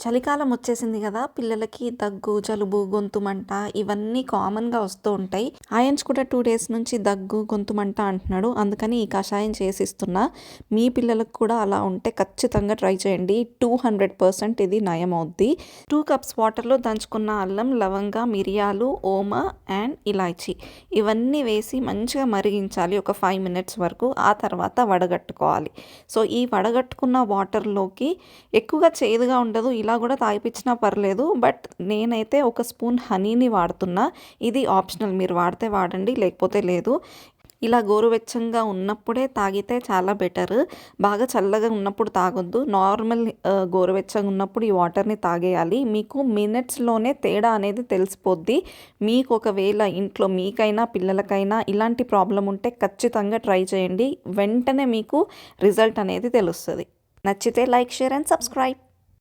చలికాలం వచ్చేసింది కదా పిల్లలకి దగ్గు జలుబు గొంతు మంట ఇవన్నీ కామన్గా వస్తూ ఉంటాయి. ఆయన్స్ కూడా టూ డేస్ నుంచి దగ్గు గొంతు మంట అంటున్నాడు. అందుకని ఈ కషాయం చేసిస్తున్నా. మీ పిల్లలకు కూడా అలా ఉంటే ఖచ్చితంగా ట్రై చేయండి. టూ హండ్రెడ్ పర్సెంట్ ఇది నయం అవుద్ది. టూ కప్స్ వాటర్లో దంచుకున్న అల్లం లవంగ మిరియాలు ఓమ అండ్ ఇలాచీ. ఇవన్నీ వేసి మంచిగా మరిగించాలి ఒక ఫైవ్ మినిట్స్ వరకు. ఆ తర్వాత వడగట్టుకోవాలి. సో ఈ వడగట్టుకున్న వాటర్లోకి ఎక్కువగా చేదుగా ఉండదు ఇలా కూడా తాగిపించినా పర్లేదు బట్ నేనైతే ఒక స్పూన్ హనీని వాడుతున్నా. ఇది ఆప్షనల్. మీరు వాడితే వాడండి లేకపోతే లేదు. ఇలా గోరువెచ్చంగా ఉన్నప్పుడే తాగితే చాలా బెటర్. బాగా చల్లగా ఉన్నప్పుడు తాగొద్దు. నార్మల్ గోరువెచ్చగా ఉన్నప్పుడు ఈ వాటర్ని తాగేయాలి. మీకు మినిట్స్లోనే తేడా అనేది తెలిసిపోద్ది. మీకు ఒకవేళ ఇంట్లో మీకైనా పిల్లలకైనా ఇలాంటి ప్రాబ్లం ఉంటే ఖచ్చితంగా ట్రై చేయండి. వెంటనే మీకు రిజల్ట్ అనేది తెలుస్తుంది. నచ్చితే లైక్ షేర్ అండ్ సబ్స్క్రైబ్.